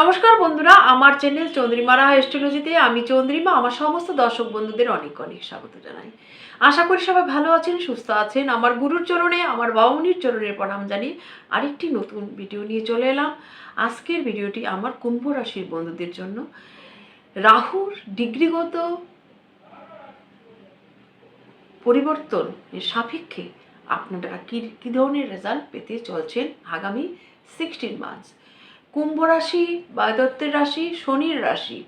নমস্কার বন্ধুরা, আমার চ্যানেল চন্দ্রিমা চন্দ্রিমারা অ্যাস্ট্রোলজিতে আমি চন্দ্রিমা, আমার সমস্ত দর্শক বন্ধুদের অনেক অনেক স্বাগত জানাই। আশা করি সবাই ভালো আছেন, সুস্থ আছেন। আমার গুরুর চরণে, আমার বাবুনির চরণে প্রণাম জানি আরেকটি নতুন ভিডিও নিয়ে চলে এলাম। আজকের ভিডিওটি আমার কুম্ভ রাশির বন্ধুদের জন্য। রাহুর ডিগ্রিগত পরিবর্তন সাপেক্ষে আপনারা কী কী ধরনের রেজাল্ট পেতে চলছেন আগামী সিক্সটিন মান্থস কুম্ভ রাশি বা দত্তের রাশি, শনির রাশি।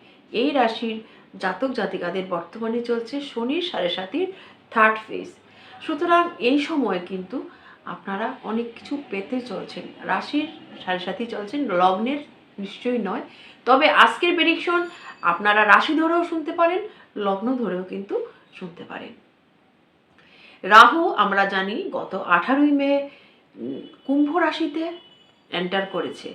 এই রাশির জাতক জাতিকাদের বর্তমানে চলছে শনির সাড়ে সাতির থার্ড ফেজ সুতরাং এই সময় কিন্তু আপনারা অনেক কিছু পেতে চলছেন। রাশির সাড়ে সাথী চলছেন, লগ্নের নিশ্চয়ই নয়। তবে আজকের প্রেডিকশন আপনারা রাশি ধরেও শুনতে পারেন, লগ্ন ধরেও কিন্তু শুনতে পারেন। রাহু আমরা জানি গত আঠারোই মে কুম্ভ রাশিতে এন্টার করেছে।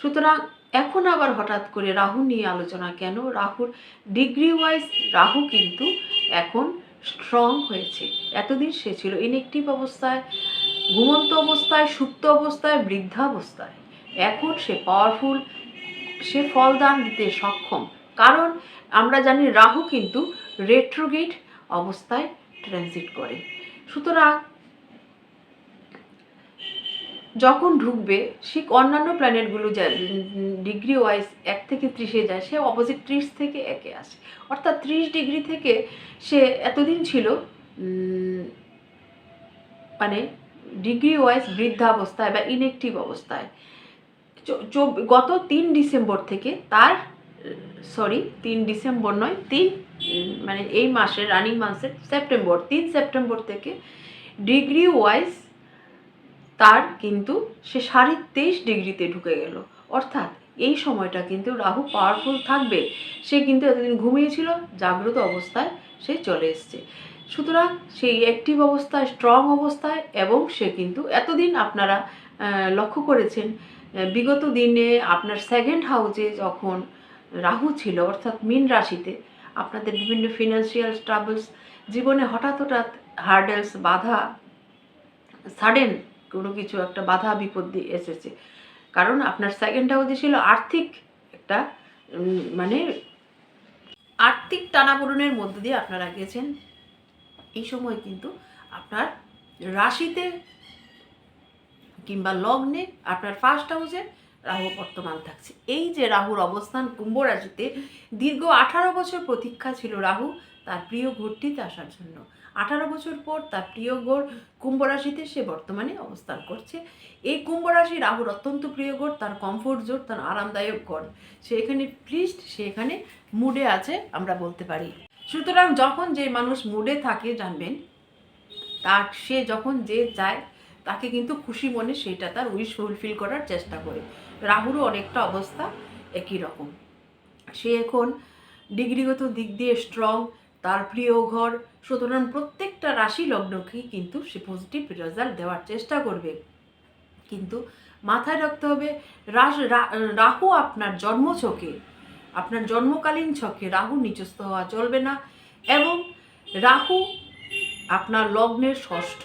সুতরাং এখন আবার হঠাৎ করে রাহু নিয়ে আলোচনা কেন? রাহুর ডিগ্রি ওয়াইজ রাহু কিন্তু এখন স্ট্রং হয়েছে। এতদিন সে ছিল ইনএক্টিভ অবস্থায়, ঘুমন্ত অবস্থায়, সুপ্ত অবস্থায়, বৃদ্ধাবস্থায়। এখন সে পাওয়ারফুল সে ফলদান দিতে সক্ষম। কারণ আমরা জানি রাহু কিন্তু রেট্রোগেট অবস্থায় ট্রানজিট করে। সুতরাং যখন ঢুকবে, সে অন্যান্য প্ল্যানেটগুলো যা ডিগ্রি ওয়াইজ এক থেকে ত্রিশে যায়, সে অপোজিট ত্রিশ থেকে একে আসে। অর্থাৎ ত্রিশ ডিগ্রি থেকে সে এতদিন ছিল মানে ডিগ্রি ওয়াইজ বৃদ্ধাবস্থায় বা ইনএক্টিভ অবস্থায়। গত তিন ডিসেম্বর থেকে তার সরি তিন ডিসেম্বর নয়, তিন মানে এই মাসের রানিং মাসের সেপ্টেম্বর, তিন সেপ্টেম্বর থেকে ডিগ্রি ওয়াইজ তার কিন্তু সে সাড়ে তেইশ ডিগ্রিতে ঢুকে গেল। অর্থাৎ এই সময়টা কিন্তু রাহু পাওয়ারফুল থাকবে। সে কিন্তু এতদিন ঘুমিয়েছিল জাগ্রত অবস্থায় সে চলে এসছে। সুতরাং সেই অ্যাক্টিভ অবস্থায় স্ট্রং অবস্থায় এবং সে কিন্তু এতদিন আপনারা লক্ষ্য করেছেন বিগত দিনে আপনার সেকেন্ড হাউসে যখন রাহু ছিল, অর্থাৎ মিন রাশিতে, আপনাদের বিভিন্ন ফিনান্সিয়াল ট্রাবলস জীবনে হঠাৎ হঠাৎ হার্ডেলস বাধা সাডেন কোনো কিছু একটা বাধা বিপত্তি এসেছে। কারণ আপনার সেকেন্ড হাউসে ছিল আর্থিক একটা মানে আর্থিক টানাপোড়েনের মধ্য দিয়ে আপনারা গেছেন এই সময় কিন্তু আপনার রাশিতে কিংবা লগ্নে আপনার ফার্স্ট হাউসে রাহু বর্তমান থাকছে। এই যে রাহুর অবস্থান কুম্ভ রাশিতে, দীর্ঘ আঠারো বছর প্রতীক্ষা ছিল রাহু তার প্রিয় ঘরটিতে আসার জন্য। আঠারো বছর পর তার প্রিয় ঘর কুম্ভ রাশিতে সে বর্তমানে অবস্থান করছে। এই কুম্ভ রাশি রাহুর অত্যন্ত প্রিয় ঘর তার কমফোর্ট জোর তার আরামদায়ক ঘর সে এখানে প্লিজড সে এখানে মুডে আছে, আমরা বলতে পারি। সুতরাং যখন যে মানুষ মুডে থাকে, জানবেন, তার সে যখন যে যায়, তাকে কিন্তু খুশি মনে সেটা তার উইশ ফুলফিল করার চেষ্টা করে। রাহুরও অনেকটা অবস্থা একই রকম। সে এখন ডিগ্রিগত দিক দিয়ে স্ট্রং তার প্রিয় ঘর। সুতরাং প্রত্যেকটা রাশি লগ্নকেই কিন্তু সে পজিটিভ রেজাল্ট দেওয়ার চেষ্টা করবে। কিন্তু মাথায় রাখতে হবে রাস রাহু আপনার জন্মছকে আপনার জন্মকালীন ছকে রাহু নিচস্থ হওয়া চলবে না এবং রাহু আপনার লগ্নের ষষ্ঠ,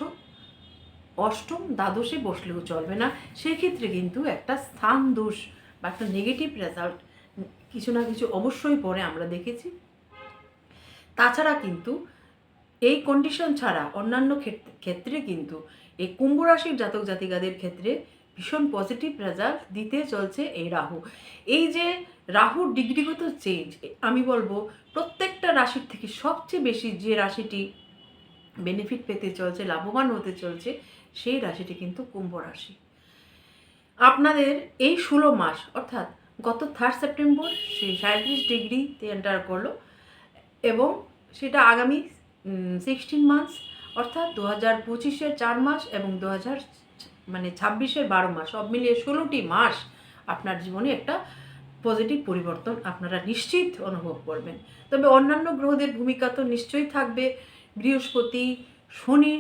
অষ্টম দ্বাদশে বসলেও চলবে না। সেক্ষেত্রে কিন্তু একটা স্থান দোষ বা একটা নেগেটিভ রেজাল্ট কিছু না কিছু অবশ্যই পরে আমরা দেখেছি। তাছাড়া কিন্তু এই কন্ডিশন ছাড়া অন্যান্য ক্ষেত্রে- কিন্তু এই কুম্ভ রাশির জাতক জাতিকাদের ক্ষেত্রে ভীষণ পজিটিভ রেজাল্ট দিতে চলছে এই রাহু। এই যে রাহুর ডিগ্রিগত চেঞ্জ আমি বলব প্রত্যেকটা রাশির থেকে সবচেয়ে বেশি যে রাশিটি বেনিফিট পেতে চলছে, লাভবান হতে চলছে, সেই রাশিটি কিন্তু কুম্ভ রাশি। আপনাদের এই ষোলো মাস, অর্থাৎ গত থার্ড সেপ্টেম্বর সে সাঁত্রিশ ডিগ্রিতে এন্টার করল এবং সেটা আগামী সিক্সটিন মান্থস অর্থাৎ দু হাজার পঁচিশের চার মাস এবং দু হাজার মানে ছাব্বিশের বারো মাস, সব মিলিয়ে ষোলোটি মাস আপনার জীবনে একটা পজিটিভ পরিবর্তন আপনারা নিশ্চিত অনুভব করবেন। তবে অন্যান্য গ্রহদের ভূমিকা তো নিশ্চয়ই থাকবে। বৃহস্পতি, শনি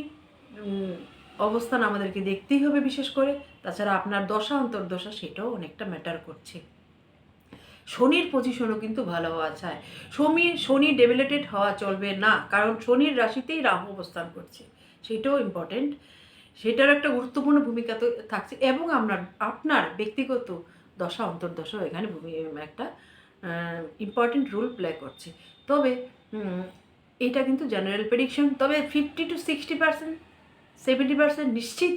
অবস্থান আমাদেরকে দেখতেই হবে বিশেষ করে। তাছাড়া আপনার দশা, অন্তর্দশা, সেটাও অনেকটা ম্যাটার করছে। শনির পজিশনও কিন্তু ভালো হওয়া চায় শনি শনি ডেবিলেটেড হওয়া চলবে না, কারণ শনির রাশিতেই রাহু অবস্থান করছে। সেটাও ইম্পর্টেন্ট সেটার একটা গুরুত্বপূর্ণ ভূমিকা তো থাকছে এবং আমরা, আপনার ব্যক্তিগত দশা, অন্তর্দশাও এখানে ভূমি, একটা ইম্পর্টেন্ট রোল প্লে করছে। তবে এটা কিন্তু জেনারেল প্রেডিকশন তবে fifty to sixty percent seventy percent নিশ্চিত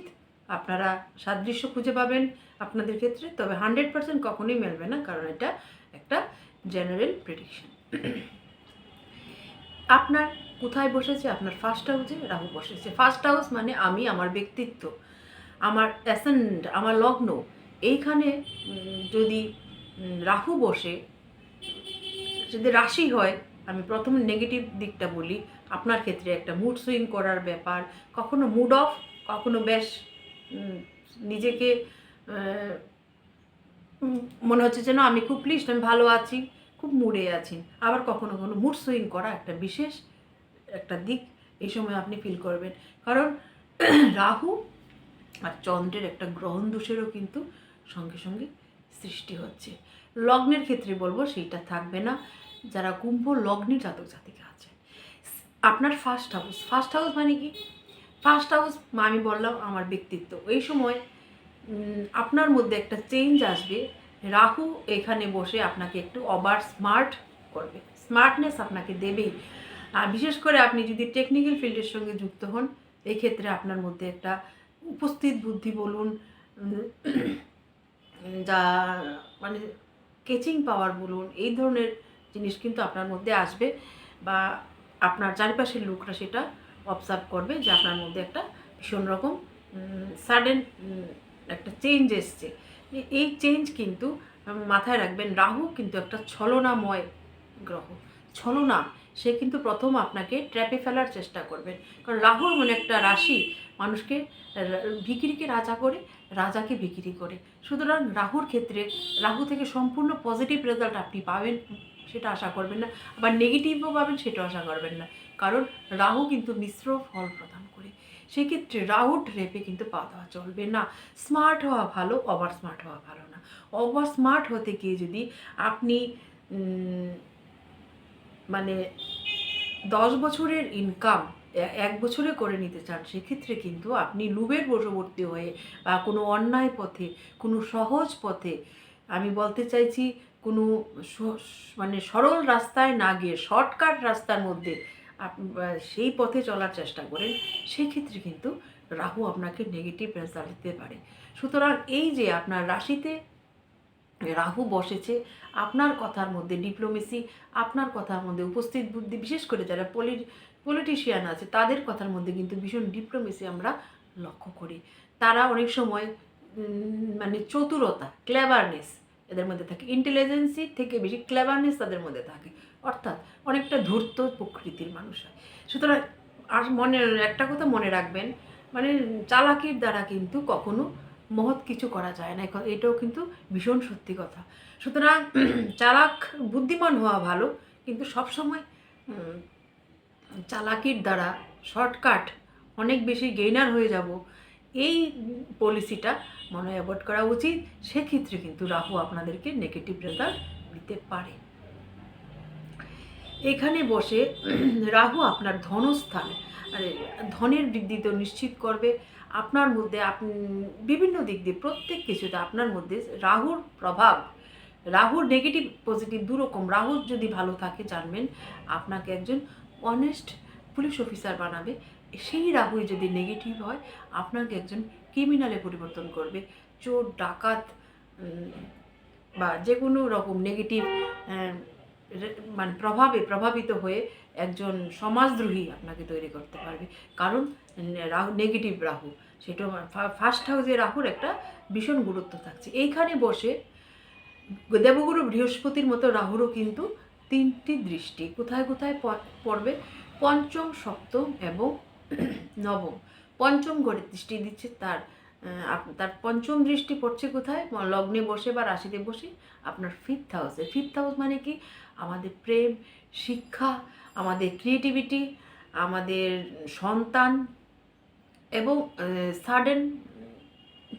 আপনারা সাদৃশ্য খুঁজে পাবেন আপনাদের ক্ষেত্রে। তবে হান্ড্রেড পার্সেন্ট কখনোই মেলবে না, কারণ এটা জেনারেল প্রেডিকশন আপনার কোথায় বসেছে? আপনার ফার্স্ট হাউসে রাহু বসেছে। ফার্স্ট হাউস মানে আমি, আমার ব্যক্তিত্ব, আমার অ্যাসেন্ড আমার লগ্ন। এইখানে যদি রাহু বসে, যদি রাশি হয়, আমি প্রথম নেগেটিভ দিকটা বলি। আপনার ক্ষেত্রে একটা মুড সুইং করার ব্যাপার, কখনো মুড অফ কখনো বেশ নিজেকে মনে হচ্ছে যেন আমি খুব প্লিজড আমি ভালো আছি, খুব মুডে আছি। আবার কখনো কখনো মুড সুইং করা একটা বিশেষ একটা দিক এই সময় আপনি ফিল করবেন। কারণ রাহু আর চন্দ্রের একটা গ্রহণ দোষেরও কিন্তু সঙ্গে সঙ্গে সৃষ্টি হচ্ছে। লগ্নের ক্ষেত্রে বলব সেইটা থাকবে না। যারা কুম্ভ লগ্নের জাতক জাতিকা আছে। আপনার ফার্স্ট হাউস ফার্স্ট হাউস মানে কি? ফার্স্ট হাউস আমি বললাম আমার ব্যক্তিত্ব। এই সময় আপনার মধ্যে একটা চেঞ্জ আসবে। রাহু এখানে বসে আপনাকে একটু ওভার স্মার্ট করবে। স্মার্টনেস আপনাকে দেবেই। আর বিশেষ করে আপনি যদি টেকনিক্যাল ফিল্ডের সঙ্গে যুক্ত হন এই ক্ষেত্রে আপনার মধ্যে একটা উপস্থিত বুদ্ধি বলুন যা মানে কেচিং পাওয়ার বলুন, এই ধরনের জিনিস কিন্তু আপনার মধ্যে আসবে বা আপনার চারিপাশের লোকরা সেটা অবজার্ভ করবে যে আপনার মধ্যে একটা ভীষণ রকম সাডেন একটা চেঞ্জ এসছে। এই চেঞ্জ কিন্তু মাথায় রাখবেন, রাহু কিন্তু একটা ছলনাময় গ্রহ। ছলনা, সে কিন্তু প্রথম আপনাকে ট্র্যাপে ফেলার চেষ্টা করবেন। কারণ রাহুর মনে একটা রাশি মানুষকে ভিখিরিকে রাজা করে, রাজাকে বিক্রি করে। সুতরাং রাহুর ক্ষেত্রে রাহু থেকে সম্পূর্ণ পজিটিভ রেজাল্ট আপনি পাবেন, সেটা আশা করবেন না। আবার নেগেটিভও পাবেন সেটা আশা করবেন না। কারণ রাহু কিন্তু মিশ্র ফল প্রদান সেক্ষেত্রে রাউট রেপে কিন্তু পা দেওয়া চলবে না। স্মার্ট হওয়া ভালো ওভার স্মার্ট হওয়া ভালো না। ওভার স্মার্ট হতে গিয়ে যদি আপনি মানে দশ বছরের ইনকাম এক বছরে করে নিতে চান, সেক্ষেত্রে কিন্তু আপনি লুবের বশবর্তী হয়ে বা কোনো অন্যায় পথে, কোনো সহজ পথে, আমি বলতে চাইছি কোনো মানে সরল রাস্তায় না গিয়ে শর্টকাট রাস্তার মধ্যে সেই পথে চলার চেষ্টা করেন, সেক্ষেত্রে কিন্তু রাহু আপনাকে নেগেটিভ রেজাল্ট দিতে পারে। সুতরাং এই যে আপনার রাশিতে রাহু বসেছে, আপনার কথার মধ্যে ডিপ্লোমেসি আপনার কথার মধ্যে উপস্থিত বুদ্ধি, বিশেষ করে যারা পলি পলিটিশিয়ান আছে, তাদের কথার মধ্যে কিন্তু ভীষণ ডিপ্লোমেসি আমরা লক্ষ্য করি। তারা অনেক সময় মানে চতুরতা ক্লেভারনেস এদের মধ্যে থাকে। ইন্টেলিজেন্সি থেকে বেশি ক্লেভারনেস তাদের মধ্যে থাকে। অর্থাৎ অনেকটা ধূর্ত প্রকৃতির মানুষ হয়। সুতরাং আর মনে, একটা কথা মনে রাখবেন মানে চালাকির দ্বারা কিন্তু কখনো মহৎ কিছু করা যায় না। এটাও কিন্তু ভীষণ সত্যি কথা। সুতরাং চালাক বুদ্ধিমান হওয়া ভালো, কিন্তু সবসময় চালাকির দ্বারা শর্টকাট, অনেক বেশি গেইনার হয়ে যাব, এই পলিসিটা মনে অ্যাভয়েড করা উচিত। সেক্ষেত্রে কিন্তু রাহু আপনাদেরকে নেগেটিভ রেজাল্ট দিতে পারে। এখানে বসে রাহু আপনার ধনস্থান মানে ধনের বৃদ্ধি তো নিশ্চিত করবে। আপনার মধ্যে আপনি বিভিন্ন দিক দিয়ে, প্রত্যেক কিছুতে আপনার মধ্যে রাহুর প্রভাব, রাহুর নেগেটিভ পজিটিভ দুরকম রাহুর যদি ভালো থাকে, জানবেন, আপনাকে একজন অনেস্ট পুলিশ অফিসার বানাবে। সেই রাহুই যদি নেগেটিভ হয়, আপনাকে একজন ক্রিমিনালে পরিবর্তন করবে। চোর, ডাকাত বা যে কোনো রকম নেগেটিভ মানে প্রভাবে, প্রভাবিত হয়ে একজন সমাজদ্রোহী আপনাকে তৈরি করতে পারবে। কারণ রাহু নেগেটিভ রাহু। সেটা ফার্স্ট হাউসে রাহুর একটা ভীষণ গুরুত্ব থাকছে। এইখানে বসে দেবগুরু বৃহস্পতির মতো রাহুরও কিন্তু তিনটি দৃষ্টি। কোথায় কোথায় পড়বে? পঞ্চম, সপ্তম এবং নবম। পঞ্চম ঘরে দৃষ্টি দিচ্ছে তার তার পঞ্চম দৃষ্টি পড়ছে কোথায়? লগ্নে বসে বা রাশিতে বসে আপনার ফিফথ হাউসে ফিফথ হাউস মানে কি? আমাদের প্রেম, শিক্ষা, আমাদের ক্রিয়েটিভিটি আমাদের সন্তান এবং সাডেন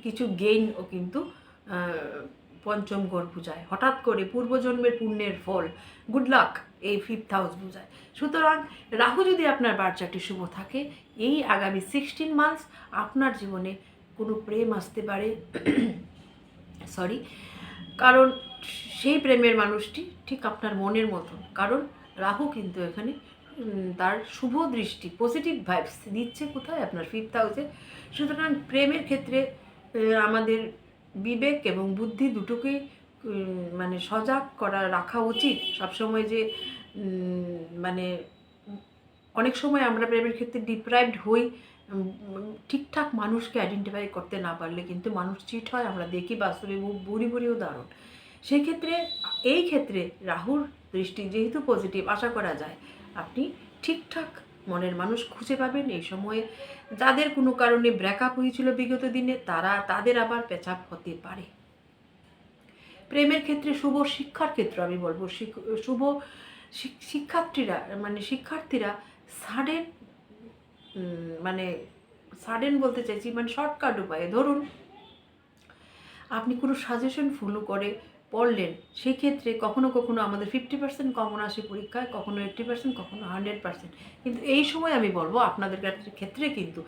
কিছু গেইনও কিন্তু পঞ্চম ঘর বোঝায় হঠাৎ করে পূর্বজন্মের পুণ্যের ফল গুড লাক এই ফিফথ হাউস বোঝায় সুতরাং রাহু যদি আপনার বাচ্চাটি শুভ থাকে, এই আগামী সিক্সটিন মান্থস আপনার জীবনে কোনো প্রেম আসতে পারে। সরি কারণ সেই প্রেমের মানুষটি ঠিক আপনার মনের মতন। কারণ রাহু কিন্তু এখানে তার শুভ দৃষ্টি পজিটিভ ভাইবস দিচ্ছে কোথায়? আপনার ফিফথ হাউসে সুতরাং প্রেমের ক্ষেত্রে আমাদের বিবেক এবং বুদ্ধি দুটোকেই মানে সজাগ করা, রাখা উচিত। সবসময় যে মানে অনেক সময় আমরা প্রেমের ক্ষেত্রে ডিপ্রাইভড হই ঠিকঠাক মানুষকে আইডেন্টিফাই করতে না পারলে কিন্তু মানুষ চিট হয়। আমরা দেখি বাস্তবে বুড়ি বুড়ি উদাহরণ সেই ক্ষেত্রে এই ক্ষেত্রে রাহুর দৃষ্টি যেহেতু পজিটিভ আশা করা যায়। আপনি ঠিকঠাক মনের মানুষ খুঁজে পাবেন। এই সময়ে যাদের কোনো কারণে ব্রেকআপ হয়েছিল বিগত দিনে, তারা, তাদের আবার পেচাপ হতে পারে। প্রেমের ক্ষেত্রে শুভ শিক্ষার ক্ষেত্র আমি বলব শুভ শিক্ষার্থীরা মানে শিক্ষার্থীরা সাডেন মানে সাডেন বলতে চাইছি মানে শর্টকাট উপায়ে। ধরুন, আপনি কোনো সাজেশন ফলো করে পড়লেন সেই ক্ষেত্রে কখনো কখনো আমাদের ফিফটি পার্সেন্ট কমন আসে পরীক্ষায়, কখনো এইট্টি পার্সেন্ট কখনো হান্ড্রেড পার্সেন্ট কিন্তু এই সময় আমি বলব, আপনাদের ক্ষেত্রে কিন্তু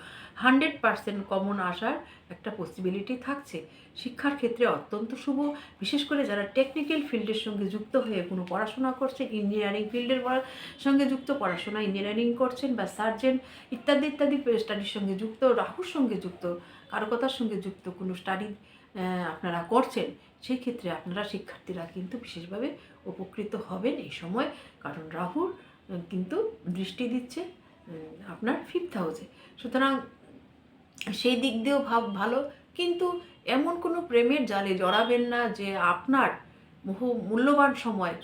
হান্ড্রেড পার্সেন্ট কমন আসার একটা পসিবিলিটি থাকছে। শিক্ষার ক্ষেত্রে অত্যন্ত শুভ, বিশেষ করে যারা টেকনিক্যাল ফিল্ডের সঙ্গে যুক্ত হয়ে কোনো পড়াশোনা করছেন ইঞ্জিনিয়ারিং ফিল্ডের সঙ্গে যুক্ত পড়াশোনা ইঞ্জিনিয়ারিং করছেন বা সার্জেন ইত্যাদি ইত্যাদি স্টাডির সঙ্গে যুক্ত, রাহুর সঙ্গে যুক্ত কারকতার সঙ্গে যুক্ত কোনো স্টাডি আপনারা করছেন সেই ক্ষেত্রে আপনারা শিক্ষার্থীরা কিন্তু বিশেষভাবে উপকৃত হবেন এই সময়। কারণ রাহুর কিন্তু দৃষ্টি দিচ্ছে আপনার ফিফথ হাউসে সুতরাং সেই দিক দিয়েও ভাব ভালো, কিন্তু এমন কোনো প্রেমের জালে জড়াবেন না যে আপনার বহু মূল্যবান সময়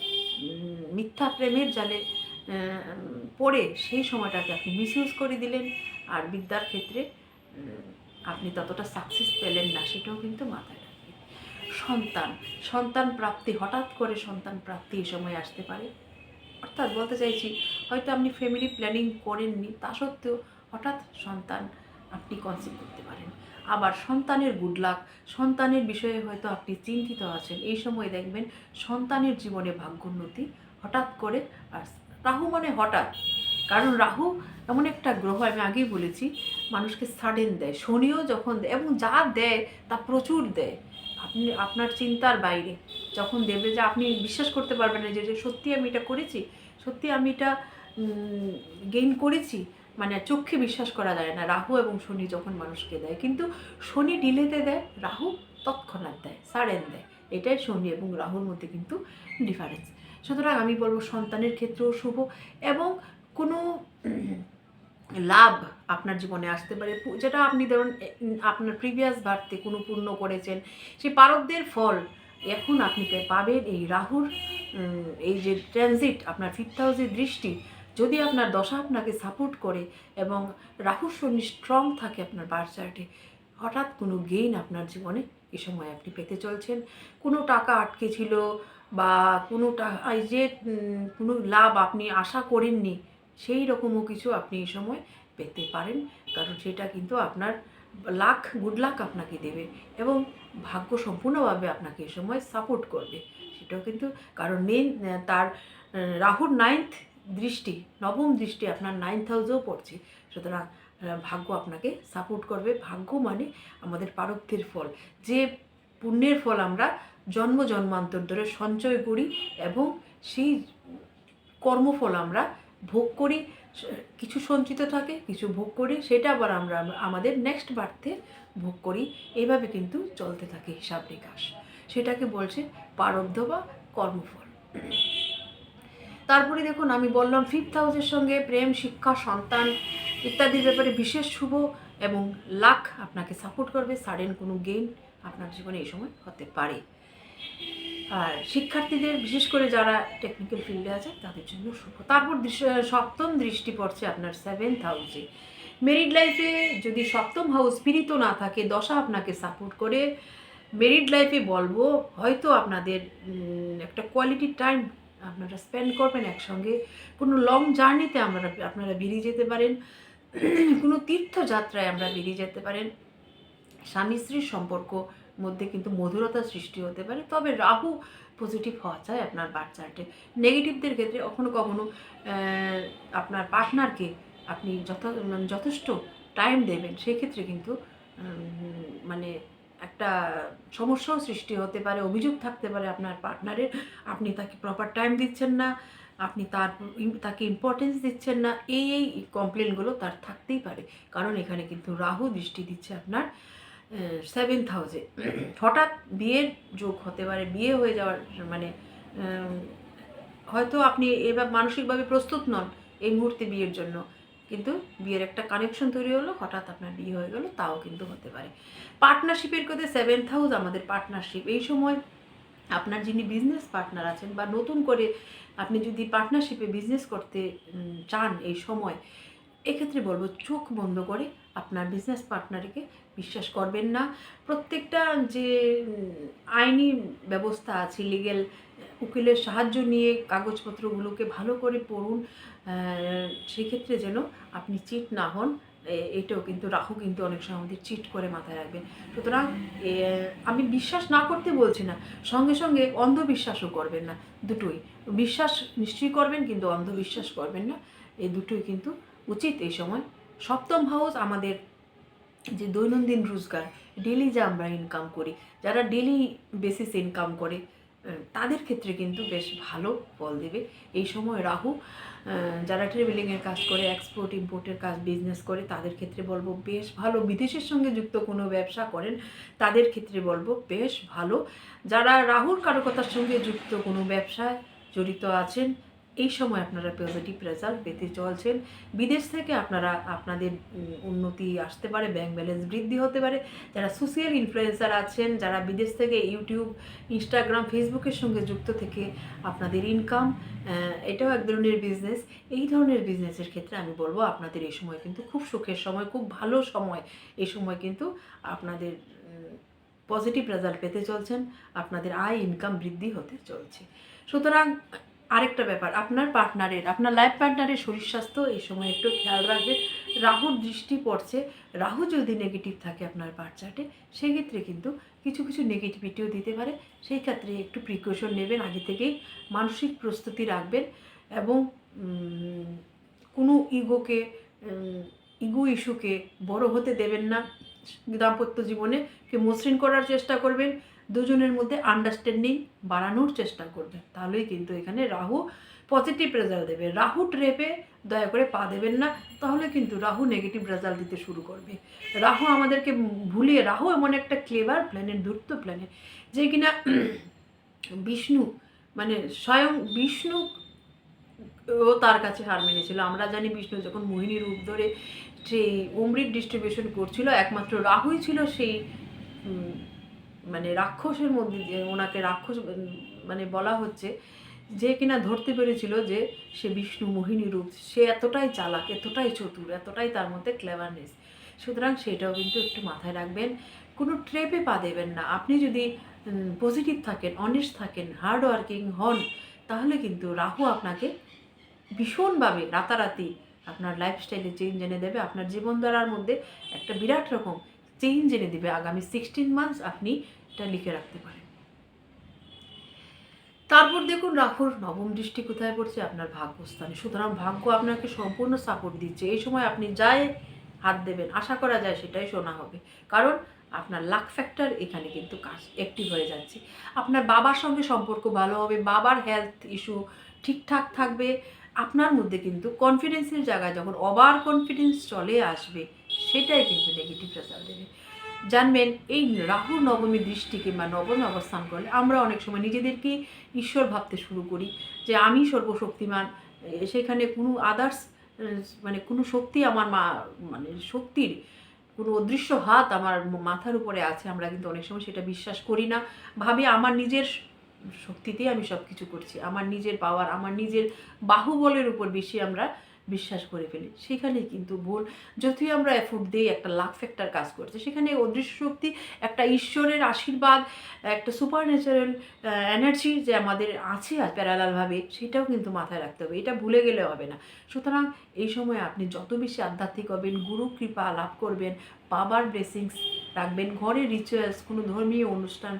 মিথ্যা প্রেমের জালে পড়ে সেই সময়টাকে আপনি মিসইউজ করে দিলেন। আর বিদ্যার ক্ষেত্রে আপনি ততটা সাকসেস পেলেন না, সেটাও কিন্তু মাথায় রাখবেন সন্তান সন্তান প্রাপ্তি, হঠাৎ করে সন্তান প্রাপ্তি এই সময় আসতে পারে। অর্থাৎ বলতে চাইছি, হয়তো আপনি ফ্যামিলি প্ল্যানিং করেননি, তা সত্ত্বেও হঠাৎ সন্তান আপনি কনসিভ করতে পারেন। আবার সন্তানের গুড লাক সন্তানের বিষয়ে হয়তো আপনি চিন্তিত আছেন, এই সময় দেখবেন সন্তানের জীবনে ভাগ্যোন্নতি হঠাৎ করে আর রাহু মানে হঠাৎ, কারণ রাহু এমন একটা গ্রহ আমি আগেই বলেছি, মানুষকে সাডেন দেয়, শনিও যখন দেয় এবং যা দেয় তা প্রচুর দেয়। আপনি, আপনার চিন্তার বাইরে। যখন দেবে যে আপনি বিশ্বাস করতে পারবেন না যে সত্যি আমি এটা করেছি, সত্যি আমি এটা গেইন করেছি মানে চোখে বিশ্বাস করা যায় না। রাহু এবং শনি যখন মানুষকে দেয়, কিন্তু শনি ডিলেতে দেয়, রাহু তৎক্ষণাৎ দেয় সাডেন দেয়। এটাই শনি এবং রাহুর মধ্যে কিন্তু ডিফারেন্স সুতরাং আমি বলব সন্তানের ক্ষেত্রেও শুভ এবং কোনো লাভ আপনার জীবনে আসতে পারে। যেটা আপনি ধরুন আপনার প্রিভিয়াস বার্থে কোনো পূর্ণ করেছেন, সেই পারকদের ফল এখন আপনি পাবেন এই রাহুর এই যে ট্রানজিট আপনার ফিফথ হাউসের দৃষ্টি। যদি আপনার দশা আপনাকে সাপোর্ট করে এবং রাহুর শনি স্ট্রং থাকে আপনার বার চার্টে হঠাৎ কোনো গেইন আপনার জীবনে এ সময় আপনি পেতে চলছেন। কোনো টাকা আটকে ছিল বা কোনো টাকা, এই যে কোনো লাভ আপনি আশা করেননি সেই রকমও কিছু আপনি এই সময় পেতে পারেন। কারণ সেটা কিন্তু আপনার লাখ, গুড লাক আপনাকে দেবে এবং ভাগ্য সম্পূর্ণভাবে আপনাকে এই সময় সাপোর্ট করবে। সেটাও কিন্তু কারণ মেন তার রাহুর নাইন্থ দৃষ্টি, নবম দৃষ্টি আপনার নাইন্থ হাউসেও পড়ছে। সুতরাং ভাগ্য আপনাকে সাপোর্ট করবে। ভাগ্য মানে আমাদের পারব্ধের ফল। যে পুণ্যের ফল আমরা জন্ম, জন্মান্তর ধরে সঞ্চয় করি এবং সেই কর্মফল আমরা ভোগ করি কিছু সঞ্চিত থাকে, কিছু ভোগ করি, সেটা আবার আমরা আমাদের নেক্সট বার্থে ভোগ করি। এইভাবে কিন্তু চলতে থাকে হিসাব নিকাশ। সেটাকে বলছে পারব্ধ বা কর্মফল। তারপরে দেখুন, আমি বললাম ফিফথ হাউসের সঙ্গে প্রেম, শিক্ষা, সন্তান ইত্যাদির ব্যাপারে বিশেষ শুভ এবং লাখ আপনাকে সাপোর্ট করবে। সাডেন কোনো গেইন আপনার জীবনে এই সময় হতে পারে। আর শিক্ষার্থীদের, বিশেষ করে যারা টেকনিক্যাল ফিল্ডে আছে, তাদের জন্য শুভ। তারপর সপ্তম দৃষ্টি পড়ছে আপনার সেভেন্থ হাউসে মেরিড লাইফে যদি সপ্তম হাউস স্পিরিত না থাকে, দশা আপনাকে সাপোর্ট করে। মেরিড লাইফে বলব, হয়তো আপনাদের একটা কোয়ালিটি টাইম আপনারা স্পেন্ড করবেন একসঙ্গে। কোনো লং জার্নিতে আমরা, আপনারা বেরিয়ে যেতে পারেন। কোনো তীর্থযাত্রায় আমরা বেরিয়ে যেতে পারেন। স্বামী স্ত্রীর সম্পর্ক মধ্যে কিন্তু মধুরতা সৃষ্টি হতে পারে। তবে রাহু পজিটিভ হওয়া চাই আপনার বাচ্চাটে নেগেটিভদের ক্ষেত্রে কখনো কখনো আপনার পার্টনারকে আপনি যথ মানে যথেষ্ট টাইম দেবেন। সেক্ষেত্রে কিন্তু মানে একটা সমস্যাও সৃষ্টি হতে পারে, অভিযোগ থাকতে পারে আপনার পার্টনারের আপনি তাকে প্রপার টাইম দিচ্ছেন না, আপনি তার, তাকে ইম্পর্টেন্স দিচ্ছেন না। এই এই কমপ্লেনগুলো তার থাকতেই পারে। কারণ এখানে কিন্তু রাহু দৃষ্টি দিচ্ছে আপনার সেভেন্থ হাউসে। হঠাৎ বিয়ের যোগ হতে পারে বিয়ে হয়ে যাওয়ার মানে হয়তো আপনি এবার মানসিকভাবে প্রস্তুত নন এই মুহূর্তে বিয়ের জন্য। কিন্তু বিয়ের একটা কানেকশন তৈরি হলো হঠাৎ আপনার বিয়ে হয়ে গেলো তাও কিন্তু হতে পারে। পার্টনারশিপের কথা সেভেন্থ হাউস আমাদের পার্টনারশিপ এই সময় আপনার যিনি বিজনেস পার্টনার আছেন বা নতুন করে আপনি যদি পার্টনারশিপে বিজনেস করতে চান এই সময় এক্ষেত্রে বলব চোখ বন্ধ করে আপনার বিজনেস পার্টনারকে বিশ্বাস করবেন না। প্রত্যেকটা যে আইনি ব্যবস্থা আছে লিগেল উকিলের সাহায্য নিয়ে কাগজপত্রগুলোকে ভালো করে পড়ুন সেক্ষেত্রে যেন আপনি চিট না হন। এটাও কিন্তু, রাহু কিন্তু অনেক সময় আমাদের চিট করে মাথায় রাখবেন সুতরাং আমি বিশ্বাস না করতে বলছি না, সঙ্গে সঙ্গে অন্ধবিশ্বাসও করবেন না, দুটোই। বিশ্বাস নিশ্চয়ই করবেন, কিন্তু অন্ধবিশ্বাস করবেন না। এই দুটোই কিন্তু উচিত এই সময় সপ্তম হাউস আমাদের যে দৈনন্দিন রোজগার ডেলি যা আমরা ইনকাম করি, যারা ডেলি বেসিস ইনকাম করে তাদের ক্ষেত্রে কিন্তু বেশ ভালো ফল দেবে। এই সময় রাহু যারা ট্রেভেলিংয়ের কাজ করে এক্সপোর্ট ইম্পোর্টের কাজ বিজনেস করে, তাদের ক্ষেত্রে বলব বেশ ভালো। বিদেশের সঙ্গে যুক্ত কোনো ব্যবসা করেন, তাদের ক্ষেত্রে বলব বেশ ভালো। যারা রাহুর কারকতার সঙ্গে যুক্ত কোনো ব্যবসায় জড়িত আছেন এই সময় আপনারা পজিটিভ রেজাল্ট পেতে চলছেন। বিদেশ থেকে আপনারা আপনাদের উন্নতি আসতে পারে ব্যাংক ব্যালেন্স বৃদ্ধি হতে পারে। যারা সোশ্যাল ইনফ্লুয়েন্সার আছেন, যারা বিদেশ থেকে ইউটিউব ইনস্টাগ্রাম ফেসবুকের সঙ্গে যুক্ত থেকে আপনাদের ইনকাম এটাও এক ধরনের বিজনেস এই ধরনের বিজনেসের ক্ষেত্রে আমি বলব আপনাদের এই সময় কিন্তু খুব সুখের সময়, খুব ভালো সময়। এই সময় কিন্তু আপনাদের পজিটিভ রেজাল্ট পেতে চলছেন। আপনাদের আয় ইনকাম বৃদ্ধি হতে চলছে। সুতরাং আরেকটা ব্যাপার, আপনার পার্টনারের আপনার লাইফ পার্টনারের শরীর স্বাস্থ্য এই সময় একটু খেয়াল রাখবেন। রাহুর দৃষ্টি পড়ছে, রাহু যদি নেগেটিভ থাকে আপনার চার্টে সেক্ষেত্রে কিন্তু কিছু কিছু নেগেটিভিটিও দিতে পারে। সেই ক্ষেত্রে একটু প্রিকশন নেবেন, আগে থেকেই মানসিক প্রস্তুতি রাখবেন এবং কোনো ইগোকে ইগো ইস্যুকে বড় হতে দেবেন না। দাম্পত্য জীবনে কে মসৃণ করার চেষ্টা করবেন। দুজনের মধ্যে আন্ডারস্ট্যান্ডিং বাড়ানোর চেষ্টা করবেন। তাহলেই কিন্তু এখানে রাহু পজিটিভ রেজাল্ট দেবে। রাহু ট্রেপে দয়া করে পা দেবেন না, তাহলে কিন্তু রাহু নেগেটিভ রেজাল্ট দিতে শুরু করবে। রাহু আমাদেরকে ভুলিয়ে, রাহু এমন একটা ক্লেভার প্ল্যানেট ধূর্ত প্ল্যানেট যে কিনা বিষ্ণু মানে স্বয়ং বিষ্ণু ও তার কাছে হার মেনেছিল। আমরা জানি বিষ্ণু যখন মোহিনী রূপ ধরে সেই অমৃত ডিস্ট্রিবিউশন করছিল, একমাত্র রাহুই ছিল সেই মানে রাক্ষসের মধ্যে যে ওনাকে রাক্ষস মানে বলা হচ্ছে, যে কিনা ধরতে পেরেছিল যে সে বিষ্ণু মোহিনী রূপ, সে এতটাই চালাক, এতটাই চতুর, এতটাই তার মধ্যে ক্লেভারনেস সুতরাং সেটাও কিন্তু একটু মাথায় রাখবেন। কোনো ট্রেপে পা দেবেন না। আপনি যদি পজিটিভ থাকেন অনেস্ট থাকেন হার্ড ওয়ার্কিং হন, তাহলে কিন্তু রাহু আপনাকে ভীষণভাবে রাতারাতি আপনার লাইফস্টাইলে চেঞ্জ এনে দেবে। আপনার জীবনধারার মধ্যে একটা বিরাট রকম চেঞ্জ এনে দেবে, আগামী সিক্সটিন মান্থস আপনি এটা লিখে রাখতে পারেন। তারপর দেখুন রাহুর নবম দৃষ্টি কোথায় পড়ছে, আপনার ভাগ্যস্থানে। সুতরাং ভাগ্য আপনাকে সম্পূর্ণ সাপোর্ট দিচ্ছে। এই সময় আপনি যাই হাত দেবেন, আশা করা যায় সেটাই শোনা হবে। কারণ আপনার লাক ফ্যাক্টর এখানে কিন্তু কাজ অ্যাক্টিভ হয়ে যাচ্ছে। আপনার বাবার সঙ্গে সম্পর্ক ভালো হবে, বাবার হেলথ ইস্যু ঠিকঠাক থাকবে। আপনার মধ্যে কিন্তু কনফিডেন্সের জায়গায় যখন ওভার কনফিডেন্স চলে আসবে সেটাই কিন্তু নেগেটিভ রেজাল্ট দেবে। জানবেন, এই রাহু নবমী দৃষ্টি কিংবা নবমী অবস্থান করলে আমরা অনেক সময় নিজেদেরকে ঈশ্বর ভাবতে শুরু করি যে আমি সর্বশক্তিমান সেখানে কোনো আদার্স মানে কোনো শক্তি আমার মা মানে শক্তির কোনো অদৃশ্য হাত আমার মাথার উপরে আছে, আমরা কিন্তু অনেক সময় সেটা বিশ্বাস করি না। ভাবি আমার নিজের শক্তিতেই আমি সব কিছু করছি, আমার নিজের পাওয়ার আমার নিজের বাহুবলের উপর বেশি আমরা বিশ্বাস করে ফেলি। সেখানে কিন্তু ভুল যতই আমরা এফোর্ট দিই একটা লাক ফ্যাক্টর কাজ করছে। সেখানে অদৃশ্য শক্তি, একটা ঈশ্বরের আশীর্বাদ, একটা সুপার ন্যাচারাল এনার্জি যে আমাদের আছে প্যারালালভাবে সেটাও কিন্তু মাথায় রাখতে হবে। এটা ভুলে গেলে হবে না। সুতরাং এই সময় আপনি যত বেশি আধ্যাত্মিক হবেন, গুরু কৃপা লাভ করবেন, বাবার ব্লেসিংস রাখবেন ঘরে রিচুয়ালস কোনো ধর্মীয় অনুষ্ঠান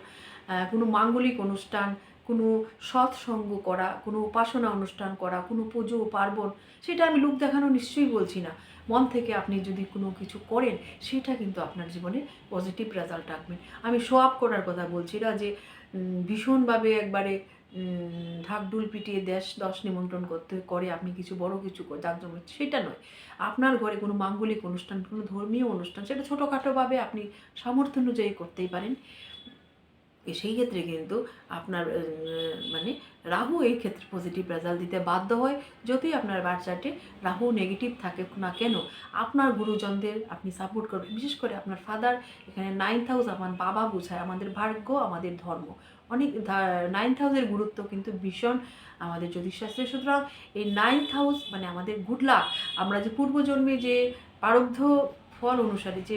কোনো মাঙ্গলিক অনুষ্ঠান কোনো সৎসঙ্গ করা কোনো উপাসনা অনুষ্ঠান করা কোনো পুজো পার্বণ সেটা আমি লোক দেখানো নিশ্চয়ই বলছি না। মন থেকে আপনি যদি কোনো কিছু করেন সেটা কিন্তু আপনার জীবনে পজিটিভ রেজাল্ট রাখবেন আমি শো আপ করার কথা বলছি না যে ভীষণভাবে একবারে উম, ঢাকঢুল পিটিয়ে দেশ দশ নিমন্ত্রণ করতে করে আপনি কিছু বড় কিছু জাকজমক সেটা নয়। আপনার ঘরে কোনো মাঙ্গলিক অনুষ্ঠান কোনো ধর্মীয় অনুষ্ঠান সেটা ছোটোখাটোভাবে আপনি সামর্থ্য অনুযায়ী করতেই পারেন। সেই ক্ষেত্রে কিন্তু আপনার মানে রাহু এই ক্ষেত্রে পজিটিভ রেজাল্ট দিতে বাধ্য হয়। যদি আপনার বাচ্চাটি রাহু নেগেটিভ থাকে না কেন, আপনার গুরুজনদের আপনি সাপোর্ট করবেন। বিশেষ করে আপনার ফাদার এখানে নাইন্থ হাউস আমার বাবা বোঝায়, আমাদের ভাগ্য, আমাদের ধর্ম। অনেক নাইন্থ হাউসের গুরুত্ব কিন্তু ভীষণ আমাদের জ্যোতিষশাস্ত্রে। সুতরাং এই নাইন্থ হাউস মানে আমাদের গুড লাক আমরা যে পূর্বজন্মে যে প্রারব্ধ ফল অনুসারে যে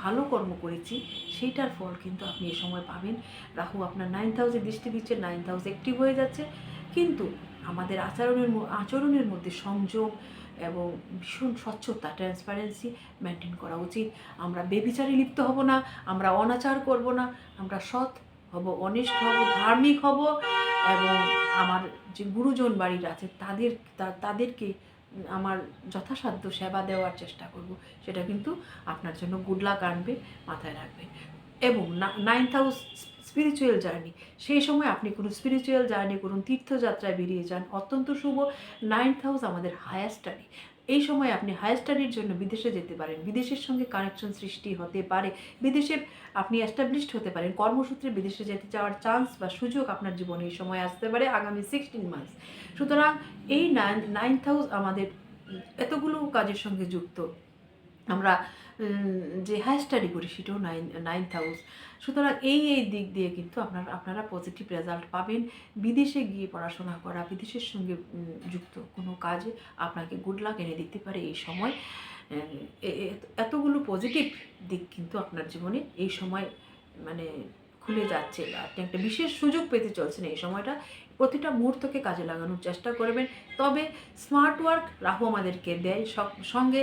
ভালো কর্ম করেছি, সেইটার ফল কিন্তু আপনি এ সময় পাবেন। রাহু আপনার নাইন হাউসে দৃষ্টি দিচ্ছে নাইন হাউস অ্যাক্টিভ হয়ে যাচ্ছে। কিন্তু আমাদের আচরণের আচরণের মধ্যে সংযোগ এবং ভীষণ স্বচ্ছতা ট্রান্সপারেন্সি মেনটেন করা উচিত। আমরা বেবিচারে লিপ্ত হব না, আমরা অনাচার করব না, আমরা সৎ হব, অনিষ্ট হব, ধার্মিক হব এবং আমার যে গুরুজন বাড়ির আছে, তাদের তাদেরকে আমার যথাসাধ্য সেবা দেওয়ার চেষ্টা করব। সেটা কিন্তু আপনার জন্য গুড লাক আনবে, মাথায় রাখবেন এবং নাইন্থ হাউস স্পিরিচুয়াল জার্নি সেই সময় আপনি কোনো স্পিরিচুয়াল জার্নি করুন তীর্থযাত্রায় বেরিয়ে যান, অত্যন্ত শুভ। নাইন্থ হাউস আমাদের হায়ার স্টাডি এই সময় আপনি হায়ার স্টাডির জন্য বিদেশে যেতে পারেন। বিদেশের সঙ্গে কানেকশন সৃষ্টি হতে পারে। বিদেশের আপনি অ্যাস্টাবলিশড হতে পারেন। কর্মসূত্রে বিদেশে যেতে যাওয়ার চান্স বা সুযোগ আপনার জীবনে এই সময় আসতে পারে আগামী সিক্সটিন মান্থস সুতরাং এই নাইন নাইন্থ হাউস আমাদের এতগুলো কাজের সঙ্গে যুক্ত। আমরা যে হায়ার স্টাডি করি, সেটাও নাইন নাইন্থ হাউস সুতরাং এই এই দিক দিয়ে কিন্তু আপনার, আপনারা পজিটিভ রেজাল্ট পাবেন। বিদেশে গিয়ে পড়াশোনা করা, বিদেশের সঙ্গে যুক্ত কোনো কাজে আপনাকে গুড লাক এনে দিতে পারে এই সময়। এতগুলো পজিটিভ দিক কিন্তু আপনার জীবনে এই সময় মানে খুলে যাচ্ছে আপনি একটা বিশেষ সুযোগ পেতে চলছেন এই সময়টা। প্রতিটা মুহূর্তকে কাজে লাগানোর চেষ্টা করবেন। তবে স্মার্ট ওয়ার্ক রাহু আমাদেরকে দেয়। সব, সঙ্গে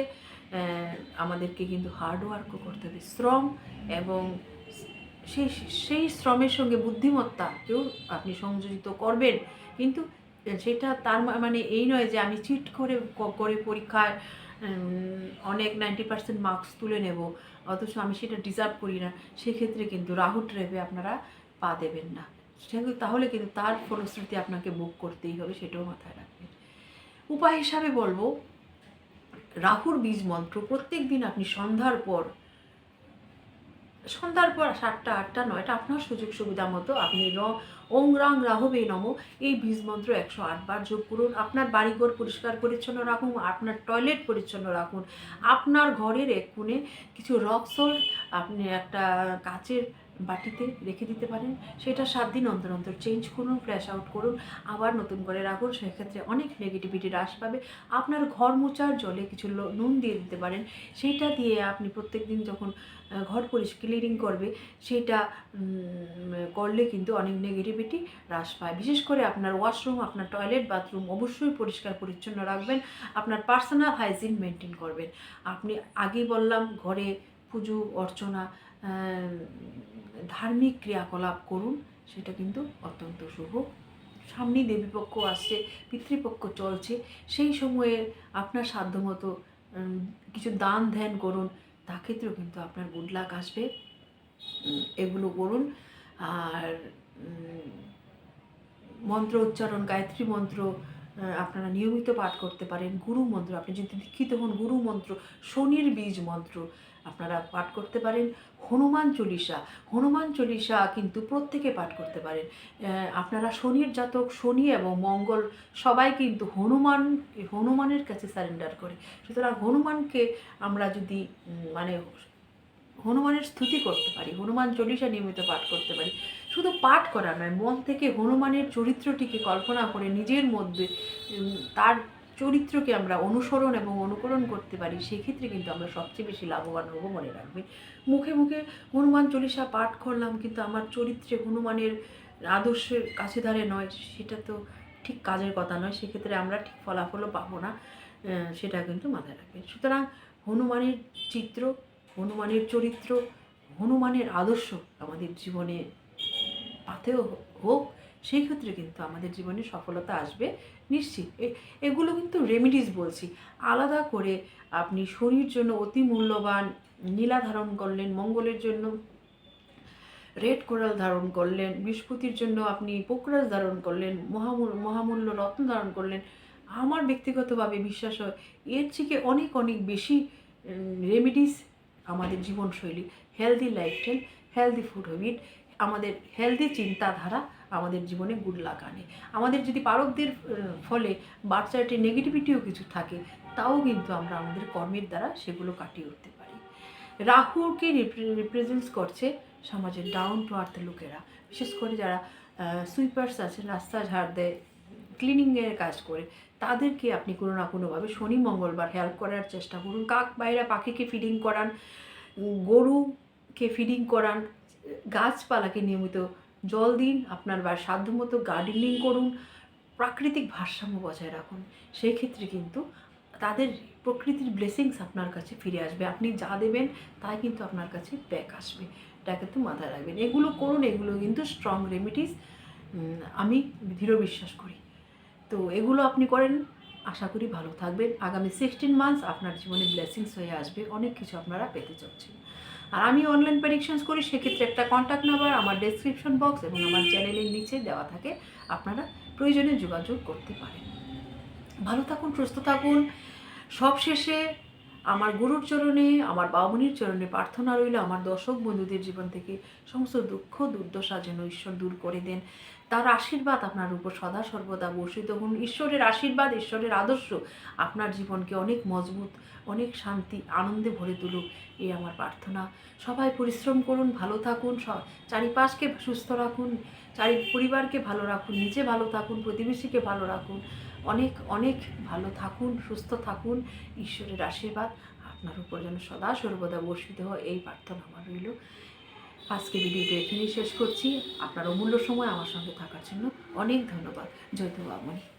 আমাদেরকে কিন্তু হার্ড ওয়ার্কও করতে হবে। শ্রম এবং সেই সেই শ্রমের সঙ্গে বুদ্ধিমত্তাকেও আপনি সংযোজিত করবেন। কিন্তু সেটা তার মানে এই নয় যে আমি চিট করে করে পরীক্ষায় অনেক নাইনটি পার্সেন্ট মার্কস তুলে নেব, অথচ আমি সেটা ডিজার্ভ করি না, সেক্ষেত্রে কিন্তু রাহু ট্রেভে আপনারা পা দেবেন না। তাহলে কিন্তু তার ফলশ্রুতি আপনাকে বুক করতেই হবে, সেটাও মাথায় রাখবেন। উপায় হিসাবে বলব রাহুর বীজ মন্ত্র, প্রত্যেক দিন আপনি সন্ধ্যার পর সন্ধ্যার পর সাতটা, আটটা, নয়টা, আপনার সুযোগ সুবিধা মতো আপনি ওং রাং রাহবে নম, এই বীজ মন্ত্র একশো আটবার যোগ করুন। আপনার বাড়িঘর পরিষ্কার পরিচ্ছন্ন রাখুন, আপনার টয়লেট পরিচ্ছন্ন রাখুন। আপনার ঘরের এক কোণে কিছু রক সল্ট, আপনি একটা কাচের বাটিতে রেখে দিতে পারেন। সেটা সাত দিন অন্তর অন্তর চেঞ্জ করুন ফ্ল্যাশ আউট করুন, আবার নতুন করে রাখুন। সেক্ষেত্রে অনেক নেগেটিভিটি হ্রাস পাবে। আপনার ঘর মোচার জলে কিছু নুন দিয়ে দিতে পারেন। সেইটা দিয়ে আপনি প্রত্যেক দিন যখন ঘর পরিষ্কার ক্লিনিং করবে, সেটা করলে কিন্তু অনেক নেগেটিভিটি হ্রাস পায়। বিশেষ করে আপনার ওয়াশরুম আপনার টয়লেট বাথরুম অবশ্যই পরিষ্কার, পরিচ্ছন্ন রাখবেন। আপনার পার্সোনাল হাইজিন মেনটেন করবেন। আপনি আগেই বললাম, ঘরে পুজো, অর্চনা ধার্মিক ক্রিয়াকলাপ করুন, সেটা কিন্তু অত্যন্ত শুভ। সামনেই দেবীপক্ষ আসছে, পিতৃপক্ষ চলছে, সেই সময়ে আপনার সাধ্যমতো কিছু দান ধ্যান করুন, তা ক্ষেত্রেও কিন্তু আপনার গুড লাক আসবে। এগুলো করুন। আর মন্ত্র উচ্চারণ, গায়ত্রী মন্ত্র আপনারা নিয়মিত পাঠ করতে পারেন। গুরু মন্ত্র, আপনি যদি দীক্ষিত হন, গুরু মন্ত্র, শনির বীজ মন্ত্র আপনারা পাঠ করতে পারেন। হনুমান চল্লিশা হনুমান চল্লিশা কিন্তু প্রত্যেকে পাঠ করতে পারেন। আপনারা শনির জাতক, শনি এবং মঙ্গল সবাই কিন্তু হনুমান, হনুমানের কাছে সারেন্ডার করে। সুতরাং হনুমানকে আমরা যদি মানে হনুমানের স্তুতি করতে পারি, হনুমান চল্লিশা নিয়মিত পাঠ করতে পারি, শুধু পাঠ করা নয়, মন থেকে হনুমানের চরিত্রটিকে কল্পনা করে নিজের মধ্যে তার চরিত্রকে আমরা অনুসরণ এবং অনুকরণ করতে পারি, সেক্ষেত্রে কিন্তু আমরা সবচেয়ে বেশি লাভবান হব মনে রাখবে মুখে মুখে হনুমান চল্লিশা পাঠ করলাম, কিন্তু আমার চরিত্রে হনুমানের আদর্শের কাছে ধারে নয়, সেটা তো ঠিক কাজের কথা নয়, সেক্ষেত্রে আমরা ঠিক ফলাফলও পাবো না সেটা কিন্তু মাথায় রাখবে সুতরাং হনুমানের চিত্র, হনুমানের চরিত্র, হনুমানের আদর্শ আমাদের জীবনে পাথেও হোক সেই ক্ষেত্রে কিন্তু আমাদের জীবনে সফলতা আসবে নিশ্চিত। এগুলো কিন্তু রেমিডিস বলছি। আলাদা করে আপনি শরীর জন্য অতি মূল্যবান নীলা ধারণ করলেন, মঙ্গলের জন্য রেড কোরাল ধারণ করলেন, বৃহস্পতির জন্য আপনি পোকরাজ ধারণ করলেন মহামূল্য মহামূল্য রত্ন ধারণ করলেন। আমার ব্যক্তিগতভাবে বিশ্বাস হয়, এর থেকে অনেক অনেক বেশি রেমিডিস আমাদের জীবনশৈলী। Healthy lifestyle healthy food habit আমাদের হেলদি চিন্তাধারা আমাদের জীবনে গুড লাক আনে আমাদের যদি পারকদের ফলে বাচ্চাটি নেগেটিভিটিও কিছু থাকে, তাও কিন্তু আমরা আমাদের কর্মের দ্বারা সেগুলো কাটিয়ে উঠতে পারি। রাহুকে রিপ্রেজেন্টস করছে সমাজের ডাউন টু আর্থ লোকেরা। বিশেষ করে যারা সুইপার্স আছে, রাস্তা ঝাড় দেয় ক্লিনিংয়ের কাজ করে, তাদেরকে আপনি কোনো না কোনোভাবে শনি, মঙ্গলবার হেল্প করার চেষ্টা করুন। কাক বাইরা পাখিকে ফিডিং করান, গরুকে ফিডিং করান, গাছপালাকে নিয়মিত জল দিন, আপনার বা সাধ্যমতো গার্ডেনিং করুন, প্রাকৃতিক ভারসাম্য বজায় রাখুন। সেই ক্ষেত্রে কিন্তু তাদের প্রকৃতির ব্লেসিংস আপনার কাছে ফিরে আসবে। আপনি যা দেবেন, তাই কিন্তু আপনার কাছে ব্যাক আসবে। এটা কিন্তু মাথায় রাখবেন। এগুলো করুন, এগুলো কিন্তু স্ট্রং রেমিডিস আমি দৃঢ় বিশ্বাস করি। তো এগুলো আপনি করেন, আশা করি ভালো থাকবেন। আগামী সিক্সটিন মান্থস আপনার জীবনে ব্লেসিংস হয়ে আসবে। অনেক কিছু আপনারা পেতে চলছেন। আর আমি অনলাইন প্রেডিকশনস করি, সেক্ষেত্রে একটা কন্ট্যাক্ট নাম্বার আমার ডেসক্রিপশন বক্স এবং আমার চ্যানেলের নিচে দেওয়া থাকে। আপনারা প্রয়োজনে যোগাযোগ করতে পারেন। ভালো থাকুন, সুস্থ থাকুন। সবশেষে আমার গুরুর চরণে, আমার বাবুনির চরণে প্রার্থনা রইল, আমার দর্শক বন্ধুদের জীবন থেকে সমস্ত দুঃখ, দুর্দশা যেন ঈশ্বর দূর করে দেন। তার আশীর্বাদ আপনার উপর সদা সর্বদা বর্ষিত হন। ঈশ্বরের আশীর্বাদ, ঈশ্বরের আদর্শ আপনার জীবনকে অনেক মজবুত, অনেক শান্তি, আনন্দে ভরে তুলুক, এই আমার প্রার্থনা। সবাই পরিশ্রম করুন, ভালো থাকুন চারিপাশকে সুস্থ রাখুন, চারি, পরিবারকে ভালো রাখুন, নিজে ভালো থাকুন, প্রতিবেশীকে ভালো রাখুন, অনেক অনেক ভালো থাকুন, সুস্থ থাকুন, ঈশ্বরের আশীর্বাদ আপনার উপর যেন সদা সর্বদা বর্ষিত হয়, এই প্রার্থনা আমার রইল। আজকে ভিডিওটি এখানেই শেষ করছি। আপনার অমূল্য সময় আমার সঙ্গে থাকার জন্য অনেক ধন্যবাদ। জয় বাবুনি